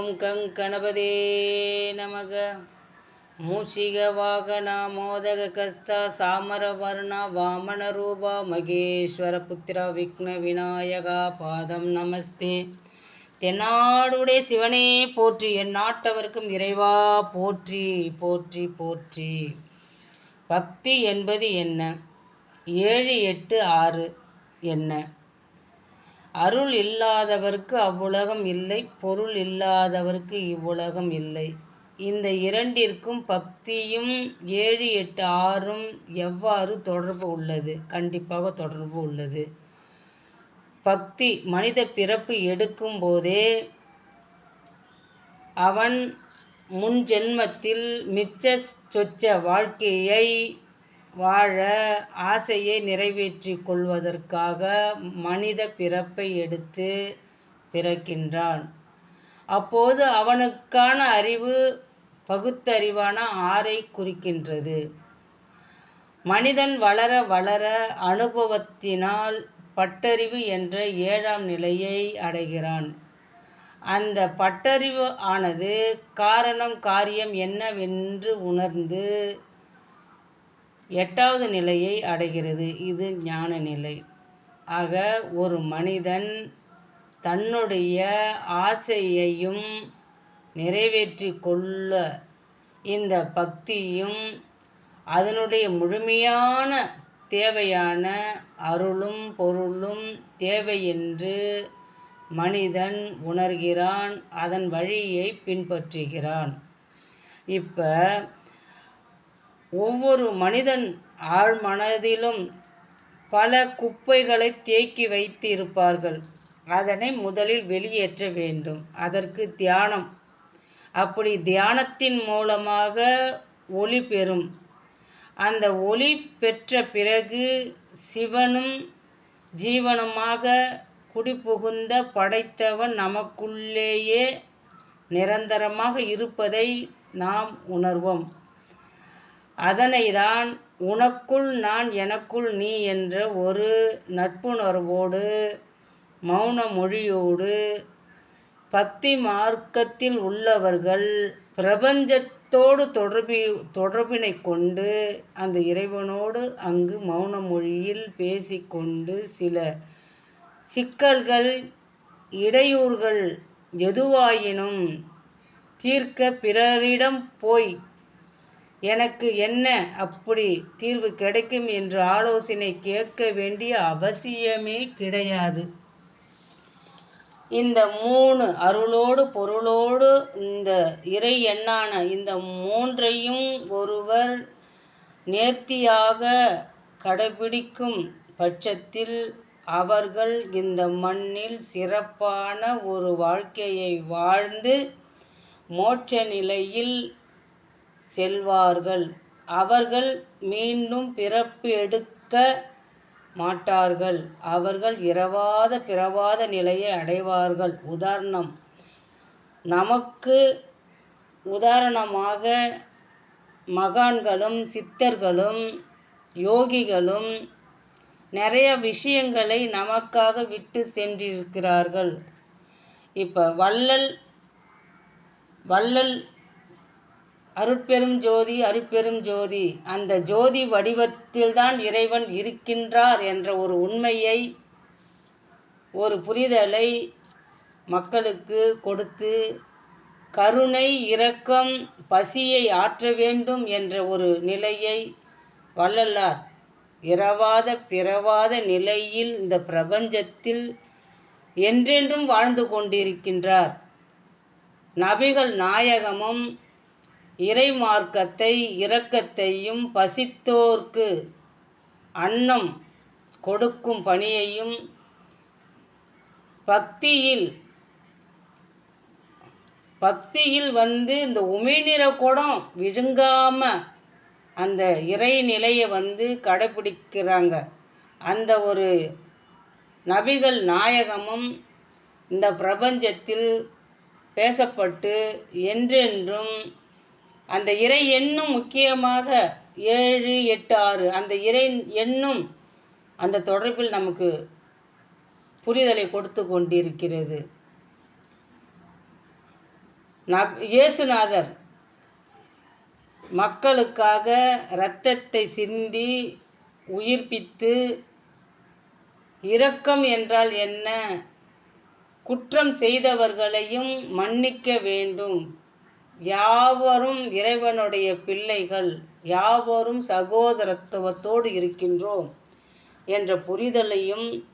ஓம் கங் கணபதே நமக. மூஷிக வாகனா மோதக கஸ்தா சாமர வர்ணா வாமன ரூபா மகேஸ்வர புத்திர விக்ன விநாயகா பாதம் நமஸ்தே. தென்னாடுடைய சிவனே போற்றி என் நாட்டவர்க்கும் இறைவா போற்றி போற்றி போற்றி. பக்தி என்பது என்ன? ஏழு எட்டு ஆறு என்ன? அருள் இல்லாதவர்க்கு அவ்வுலகம் இல்லை பொருள் இல்லாதவர்க்கு இவ்வுலகம் இல்லை. இந்த இரண்டிற்கும் பக்தியும் ஏழு எட்டு ஆறும் எவ்வாறு தொடர்பு உள்ளது? கண்டிப்பாக தொடர்பு உள்ளது. பக்தி மனித பிறப்பு எடுக்கும் போதே அவன் முன் ஜென்மத்தில் மிச்ச சொச்ச வாழ்க்கையை வாழ ஆசையை நிறைவேற்றி கொள்வதற்காக மனித பிறப்பை எடுத்து பிறக்கின்றான். அப்போது அவனுக்கான அறிவு பகுத்தறிவான ஆறை குறிக்கின்றது. மனிதன் வளர வளர அனுபவத்தினால் பட்டறிவு என்ற ஏழாம் நிலையை அடைகிறான். அந்த பட்டறிவு ஆனது காரணம் காரியம் என்னவென்று உணர்ந்து எட்டாவது நிலையை அடைகிறது. இது ஞான நிலை. ஆக ஒரு மனிதன் தன்னுடைய ஆசையையும் நிறைவேற்றி கொள்ள இந்த பக்தியும் அதனுடைய முழுமையான தேவையான அருளும் பொருளும் தேவை என்று மனிதன் உணர்கிறான். அதன் வழியை பின்பற்றுகிறான். இப்போ ஒவ்வொரு மனிதன் ஆழ்மனதிலும் பல குப்பைகளை தேக்கி வைத்து இருப்பார்கள் அதனை முதலில் வெளியேற்ற வேண்டும். அதற்கு தியானம். அப்படி தியானத்தின் மூலமாக ஒளி பெறும். அந்த ஒளி பெற்ற பிறகு சிவனும் ஜீவனுமாக குடிபுகுந்த படைத்தவன் நமக்குள்ளேயே நிரந்தரமாக இருப்பதை நாம் உணர்வோம். அதனைதான் உனக்குள் நான் எனக்குள் நீ என்ற ஒரு நட்புணர்வோடு மௌன மொழியோடு பக்தி மார்க்கத்தில் உள்ளவர்கள் பிரபஞ்சத்தோடு தொடர்பி தொடர்பினை கொண்டு அந்த இறைவனோடு அங்கு மௌன மொழியில் பேசிக்கொண்டு சில சிக்கல்கள் இடையூறுகள் எதுவாயினும் தீர்க்க பிறரிடம் போய் எனக்கு என்ன அப்படி தீர்வு கிடைக்கும் என்று ஆலோசனை கேட்க வேண்டிய அவசியமே கிடையாது. இந்த மூணு அருளோடு பொருளோடு இந்த இறை எண்ணான இந்த மூன்றையும் ஒருவர் நேர்த்தியாக கடைபிடிக்கும் பட்சத்தில் அவர்கள் இந்த மண்ணில் சிறப்பான ஒரு வாழ்க்கையை வாழ்ந்து மோட்ச நிலையில் செல்வார்கள். அவர்கள் மீண்டும் பிறப்பு எடுக்க மாட்டார்கள். அவர்கள் இரவாத பிறவாத நிலையை அடைவார்கள். உதாரணம் நமக்கு உதாரணமாக மகான்களும் சித்தர்களும் யோகிகளும் நிறைய விஷயங்களை நமக்காக விட்டு சென்றிருக்கிறார்கள். இப்போ வள்ளல் வள்ளல் அருட்பெரும் ஜோதி அருட்பெரும் ஜோதி. அந்த ஜோதி வடிவத்தில்தான் இறைவன் இருக்கின்றார் என்ற ஒரு உண்மையை ஒரு புரிதலை மக்களுக்கு கொடுத்து கருணை இரக்கம் பசியை ஆற்ற வேண்டும் என்ற ஒரு நிலையை வள்ளலார் இரவாத பிறவாத நிலையில் இந்த பிரபஞ்சத்தில் என்றென்றும் வாழ்ந்து கொண்டிருக்கின்றார். நபிகள் நாயகமும் இறை மார்க்கத்தை இரக்கத்தையும் பசித்தோர்க்கு அன்னம் கொடுக்கும் பணியையும் பக்தியில் பக்தியில் வந்து இந்த உமிழ்நீரை குடம் விழுங்காம அந்த இறை நிலையை வந்து கடைப்பிடிக்கிறாங்க அந்த ஒரு நபிகள் நாயகமும் இந்த பிரபஞ்சத்தில் பேசப்பட்டு என்றென்றும் அந்த இறை எண்ணும் முக்கியமாக ஏழு எட்டு ஆறு. அந்த இறை எண்ணும் அந்த தொடர்பில் நமக்கு புரிதலை கொடுத்து கொண்டிருக்கிறது. நப் இயேசுநாதர் மக்களுக்காக இரத்தத்தை சிந்தி உயிர்ப்பித்து இரக்கம் என்றால் என்ன? குற்றம் செய்தவர்களையும் மன்னிக்க வேண்டும். யாவரும் இறைவனுடைய பிள்ளைகள் யாவரும் சகோதரத்துவத்தோடு இருக்கின்றோம் என்ற புரிதலையும்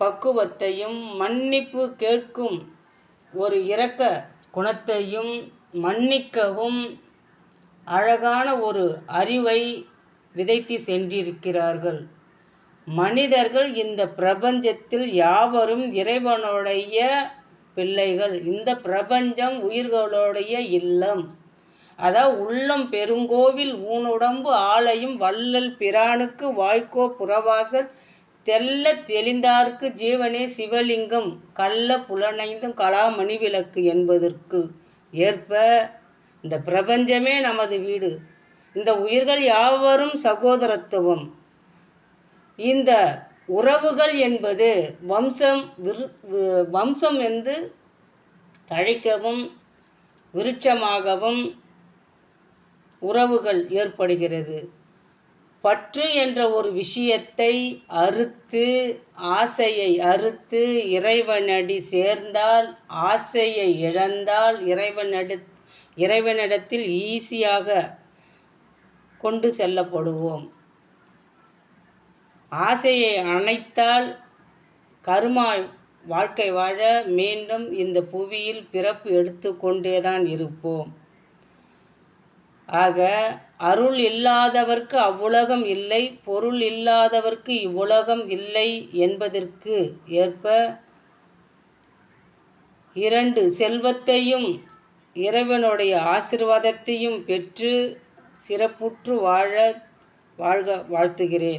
பக்குவத்தையும் மன்னிப்பு கேட்கும் ஒரு இரக்க குணத்தையும் மன்னிக்கவும் அழகான ஒரு அறிவை விதைத்து சென்றிருக்கிறார்கள். மனிதர்கள் இந்த பிரபஞ்சத்தில் யாவரும் இறைவனுடைய பிள்ளைகள் இந்த பிரபஞ்சம் உயிர்களுடைய இல்லம். அதாவது உள்ளம் பெருங்கோவில் ஊனுடம்பு ஆலயம் வள்ளல் பிரானுக்கு வாய்க்கோ புறவாசல் தெல்ல தெளிந்தார்க்கு ஜீவனே சிவலிங்கம் கள்ள புலனைந்தும் கலாமணி விளக்கு என்பதற்கு ஏற்ப இந்த பிரபஞ்சமே நமது வீடு. இந்த உயிர்கள் யாவரும் சகோதரத்துவம். இந்த உறவுகள் என்பது வம்சம் விரு வம்சம் என்று தழைக்கவும் விருட்சமாகவும் உறவுகள் ஏற்படுகிறது. பற்று என்ற ஒரு விஷயத்தை அறுத்து ஆசையை அறுத்து இறைவனடி சேர்ந்தால் ஆசையை இழந்தால் இறைவனடி இறைவனிடத்தில் ஈஸியாக கொண்டு செல்லப்படுவோம். ஆசையை அணைத்தால் கருமா வாழ்க்கை வாழ மீண்டும் இந்த புவியில் பிறப்பு எடுத்து கொண்டேதான் இருப்போம். ஆக அருள் இல்லாதவர்க்கு அவ்வுலகம் இல்லை பொருள் இல்லாதவர்க்கு இவ்வுலகம் இல்லை என்பதற்கு ஏற்ப இரண்டு செல்வத்தையும் இறைவனுடைய ஆசிர்வாதத்தையும் பெற்று சிறப்புற்று வாழ வாழ்க வாழ்த்துகிறேன்.